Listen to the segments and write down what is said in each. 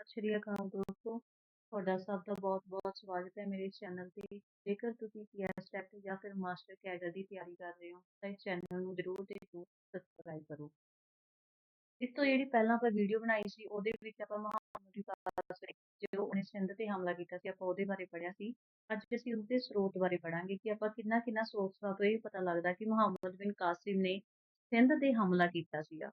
ਸਤਿ ਸ਼੍ਰੀ ਅਕਾਲ ਦੋਸਤੋ। ਤੁਹਾਡਾ ਸਭ ਦਾ ਬਹੁਤ-ਬਹੁਤ ਸਵਾਗਤ ਹੈ ਮੇਰੇ ਚੈਨਲ ਤੇ। ਜੇਕਰ ਤੁਸੀਂ ਪੀਐਸਟੈਟ ਜਾਂ ਫਿਰ ਮਾਸਟਰ ਕੈਡਰ ਦੀ ਤਿਆਰੀ ਕਰ ਰਹੇ ਹੋ, ਤਾਂ ਇਸ ਚੈਨਲ ਨੂੰ ਜ਼ਰੂਰ ਦੇਖੋ ਸਬਸਕ੍ਰਾਈਬ ਕਰੋ। ਇਸ ਤੋਂ ਜਿਹੜੀ ਪਹਿਲਾਂ ਆਪਾਂ ਵੀਡੀਓ ਬਣਾਈ ਸੀ, ਉਹਦੇ ਵਿੱਚ ਆਪਾਂ ਮੁਹੰਮਦ ਵਿਕਾਸ ਜੋ ਉਹਨੇ ਸਿੰਧ ਤੇ ਹਮਲਾ ਕੀਤਾ ਸੀ, ਆਪਾਂ ਉਹਦੇ ਬਾਰੇ ਪੜਿਆ ਸੀ। ਅੱਜ ਅਸੀਂ ਉਸਦੇ ਸਰੋਤ ਬਾਰੇ ਪੜਾਂਗੇ ਕਿ ਆਪਾਂ ਕਿੰਨਾ ਕਿੰਨਾ ਸੋਰਸਾਂ ਤੋਂ ਇਹ ਪਤਾ ਲੱਗਦਾ ਕਿ ਮੁਹੰਮਦ ਬਿਨ ਕਾਸਿਮ ਨੇ ਸਿੰਧ ਤੇ ਹਮਲਾ ਕੀਤਾ ਸੀਗਾ।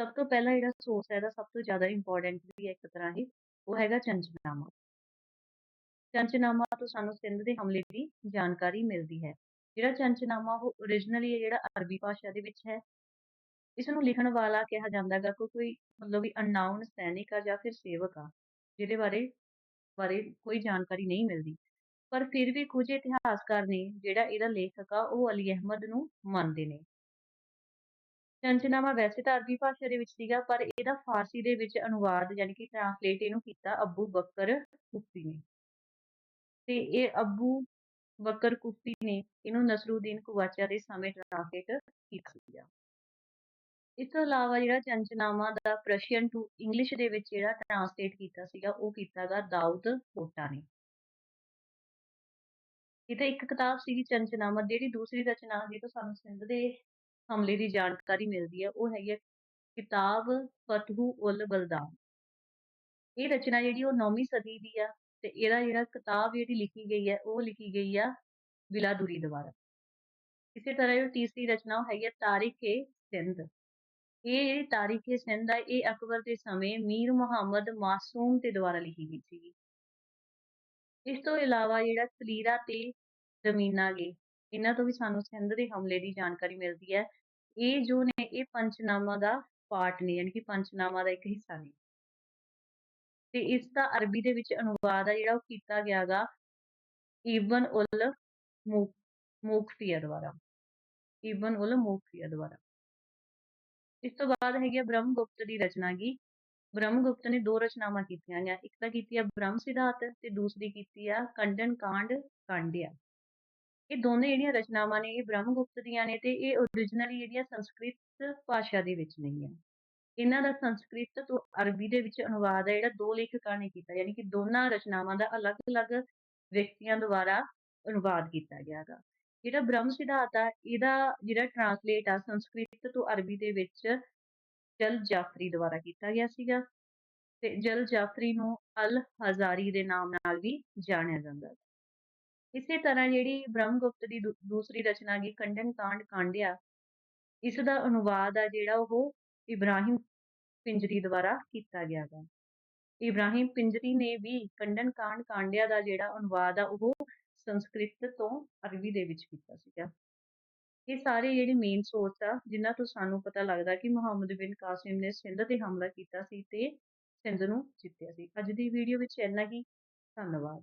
ਸਭ ਤੋਂ ਪਹਿਲਾਂ ਜਿਹੜਾ ਸੋਰਸ ਹੈ ਇਹਦਾ ਸਭ ਤੋਂ ਜ਼ਿਆਦਾ ਇੰਪੋਰਟੈਂਟ ਵੀ ਹੈ ਇੱਕ ਤਰ੍ਹਾਂ ਹੀ ਉਹ ਹੈਗਾ ਚੰਚਨਾਮਾ। ਚੰਚਨਾਮਾ ਤੋਂ ਸਾਨੂੰ ਸਿੰਧ ਦੇ ਹਮਲੇ ਦੀ ਜਾਣਕਾਰੀ ਮਿਲਦੀ ਹੈ। ਜਿਹੜਾ ਚੰਚਨਾਮਾ ਉਹ origignally ਜਿਹੜਾ ਅਰਬੀ ਭਾਸ਼ਾ ਦੇ ਵਿੱਚ ਹੈ ਇਸ ਨੂੰ ਲਿਖਣ ਵਾਲਾ ਕਿਹਾ ਜਾਂਦਾ ਹੈਗਾ ਕਿ ਕੋਈ ਮਤਲਬ ਵੀ ਅਨਨਾਊਨ ਸੈਨਿਕ ਆ ਜਾਂ ਫਿਰ ਸੇਵਕ ਆ, ਜਿਹਦੇ ਬਾਰੇ ਬਾਰੇ ਕੋਈ ਜਾਣਕਾਰੀ ਨਹੀਂ ਮਿਲਦੀ। ਪਰ ਫਿਰ ਵੀ ਕੁਝ ਇਤਿਹਾਸਕਾਰ ਨੇ ਜਿਹੜਾ ਇਹਦਾ ਲੇਖਕ ਆ, ਉਹ ਅਲੀ ਅਹਿਮਦ ਨੂੰ ਮੰਨਦੇ ਨੇ। ਚੰਚਨਾਮਾ ਵੈਸੇ ਤਾਂ ਅਰਬੀ ਭਾਸ਼ਾ ਦੇ ਵਿੱਚ ਸੀਗਾ, ਪਰ ਇਹਦਾ ਫਾਰਸੀ ਦੇ ਵਿੱਚ ਅਨੁਵਾਦ ਯਾਨੀ ਕਿ ਟ੍ਰਾਂਸਲੇਟ ਇਹਨੂੰ ਕੀਤਾ ਅਬੂ ਬਕਰ ਕੁਫੀ ਨੇ। ਤੇ ਇਹ ਅਬੂ ਬਕਰ ਕੁਫੀ ਨੇ, ਇਹਨੂੰ ਨਸਰੂਦੀਨ ਕੁਵਾਚਾ ਦੇ ਸਮੇਂ ਟ੍ਰਾਂਸਲੇਟ ਕੀਤਾ ਸੀਗਾ ਇਸ ਤੋਂ ਇਲਾਵਾ ਜਿਹੜਾ ਚੰਚਨਾਮਾ ਦਾ ਪ੍ਰਸ਼ੀਅਨ ਟੂ ਇੰਗਲਿਸ਼ ਦੇ ਵਿੱਚ ਜਿਹੜਾ ਟ੍ਰਾਂਸਲੇਟ ਕੀਤਾ ਸੀਗਾ, ਉਹ ਕੀਤਾਗਾ ਦਾਊਦ ਕੋਟਾ ਨੇ। ਇਹ ਤਾਂ ਇੱਕ ਕਿਤਾਬ ਸੀਗੀ ਚੰਚਨਾਮਾ ਜਿਹੜੀ ਦੂਸਰੀ ਰਚਨਾ ਜਿਹਦੇ ਤੋਂ ਸਾਨੂੰ ਸਿੰਧ ਦੇ ਹਮਲੇ ਦੀ ਜਾਣਕਾਰੀ ਮਿਲਦੀ ਹੈ, ਉਹ ਹੈਗੀ ਹੈ ਕਿਤਾਬ ਫਤਹੂ ਉਲ ਬਲਦਾਨ। ਇਹ ਰਚਨਾ ਜਿਹੜੀ ਉਹ 9ਵੀਂ ਸਦੀ ਦੀ ਆ ਤੇ ਇਹਦਾ ਜਿਹੜਾ ਕਿਤਾਬ ਜਿਹੜੀ ਲਿਖੀ ਗਈ ਹੈ, ਉਹ ਲਿਖੀ ਗਈ ਆ ਬਿਲਾਦੁਰੀ ਦੁਆਰਾ। ਇਸੇ ਤਰ੍ਹਾਂ ਇਹ ਤੀਸਰੀ ਰਚਨਾ ਉਹ ਹੈਗੀ ਹੈ ਤਾਰਿਕ-ਏ ਸਿੰਧ। ਇਹ ਜਿਹੜੀ ਤਾਰਿਕ-ਏ ਸਿੰਧ ਆ, ਇਹ ਅਕਬਰ ਦੇ ਸਮੇਂ ਮੀਰ ਮੁਹੰਮਦ ਮਾਸੂਮ ਦੇ ਦੁਆਰਾ ਲਿਖੀ ਗਈ ਸੀ ਇਸ ਤੋਂ ਇਲਾਵਾ ਜਿਹੜਾ ਸਲੀਰਾ ਤੇ ਜ਼ਮੀਨਾਗੇ ਇਹਨਾਂ ਤੋਂ ਵੀ ਸਾਨੂੰ ਸਿੰਧ ਦੇ ਹਮਲੇ ਦੀ ਜਾਣਕਾਰੀ ਮਿਲਦੀ ਹੈ। ਇਹ ਜੋ ਨੇ, ਇਹ ਪੰਚਨਾਮਾ ਦਾ ਪਾਰਟ ਨੇ, ਯਾਨੀ ਕਿ ਪੰਚਨਾਮਾ ਦਾ ਇੱਕ ਹਿੱਸਾ ਨੇ। ਤੇ ਇਸ ਦਾ ਅਰਬੀ ਦੇ ਵਿੱਚ ਅਨੁਵਾਦ ਆ, ਜਿਹੜਾ ਉਹ ਕੀਤਾ ਗਿਆਗਾ ਇਬਨ ਉਲ ਮੂਕਫੀਆ ਦੁਆਰਾ। ਇਬਨ ਉਲ ਮੂਕਫੀਆ ਦੁਆਰਾ। ਇਸ ਤੋਂ ਬਾਅਦ ਹੈਗੀ ਆ ਬ੍ਰਹਮ ਗੁਪਤ ਦੀ ਰਚਨਾ ਗੀ। ਬ੍ਰਹਮ ਗੁਪਤ ਨੇ ਦੋ ਰਚਨਾਵਾਂ ਕੀਤੀਆਂ ਨੇ ਇੱਕ ਤਾਂ ਕੀਤੀ ਆ ਬ੍ਰਹਮ ਸਿਧਾਂਤ ਤੇ ਦੂਸਰੀ ਕੀਤੀ ਆ ਕੰਡਨ ਕਾਂਡ ਕਾਂਡਿਆ। ਇਹ ਦੋਨੇ ਜਿਹੜੀਆਂ ਰਚਨਾਵਾਂ ਨੇ, ਇਹ ਬ੍ਰਹਮ ਗੁਪਤ ਦੀਆਂ ਨੇ ਤੇ ਇਹ originally ਜਿਹੜੀਆਂ ਸੰਸਕ੍ਰਿਤ ਭਾਸ਼ਾ ਦੇ ਵਿੱਚ ਨਹੀਂ ਹੈ। ਇਹਨਾਂ ਦਾ ਸੰਸਕ੍ਰਿਤ ਤੋਂ ਅਰਬੀ ਦੇ ਵਿੱਚ ਅਨੁਵਾਦ ਹੈ, ਜਿਹੜਾ ਦੋ ਲੇਖਕਾਂ ਨੇ ਕੀਤਾ, ਯਾਨੀ ਕਿ ਦੋਨਾਂ ਰਚਨਾਵਾਂ ਦਾ ਅਲੱਗ-ਅਲੱਗ ਵਿਅਕਤੀਆਂ ਦੁਆਰਾ ਅਨੁਵਾਦ ਕੀਤਾ ਗਿਆ ਹੈਗਾ ਜਿਹੜਾ ਬ੍ਰਹਮ ਸਿਧਾਂਤ ਆ, ਇਹਦਾ ਜਿਹੜਾ ਟ੍ਰਾਂਸਲੇਟ ਆ, ਸੰਸਕ੍ਰਿਤ ਤੋਂ ਅਰਬੀ ਦੇ ਵਿੱਚ ਜਲ ਜਾਫਰੀ ਦੁਆਰਾ ਕੀਤਾ ਗਿਆ ਸੀਗਾ ਤੇ ਜਲ ਜਾਫਰੀ ਨੂੰ ਅਲ ਹਜ਼ਾਰੀ ਦੇ ਨਾਮ ਨਾਲ ਵੀ ਜਾਣਿਆ ਜਾਂਦਾ। ਹੈ ਇਸੇ ਤਰ੍ਹਾਂ ਜਿਹੜੀ ਬ੍ਰਹਮਗੁਪਤ ਦੀ ਦੂ, ਦੂਸਰੀ ਰਚਨਾ ਗਈ ਕੰਡਨ ਕਾਂਡ ਕਾਂਡਿਆ, ਇਸ ਦਾ ਅਨੁਵਾਦ ਆ ਜਿਹੜਾ ਉਹ ਇਬਰਾਹਿਮ ਪਿੰਜਰੀ ਦੁਆਰਾ ਕੀਤਾ ਗਿਆ ਗਾ ਇਬਰਾਹਿਮ ਪਿੰਜਰੀ ਨੇ ਵੀ ਕੰਡਨ ਕਾਂਡ ਕਾਂਡਿਆ ਦਾ ਜਿਹੜਾ ਅਨੁਵਾਦ ਆ, ਉਹ ਸੰਸਕ੍ਰਿਤ ਤੋਂ ਅਰਬੀ ਦੇ ਵਿੱਚ ਕੀਤਾ ਸੀਗਾ। ਇਹ ਸਾਰੇ ਜਿਹੜੇ ਮੇਨ ਸੋਰਸ ਆ ਜਿਨ੍ਹਾਂ ਤੋਂ ਸਾਨੂੰ ਪਤਾ ਲੱਗਦਾ ਕਿ ਮੁਹੰਮਦ ਬਿਨ ਕਾਸਿਮ ਨੇ ਸਿੰਧ ਤੇ ਹਮਲਾ ਕੀਤਾ ਸੀ ਤੇ ਸਿੰਧ ਨੂੰ ਜਿੱਤਿਆ ਸੀ। ਅੱਜ ਦੀ ਵੀਡੀਓ ਵਿੱਚ ਇੰਨਾ ਹੀ। ਧੰਨਵਾਦ।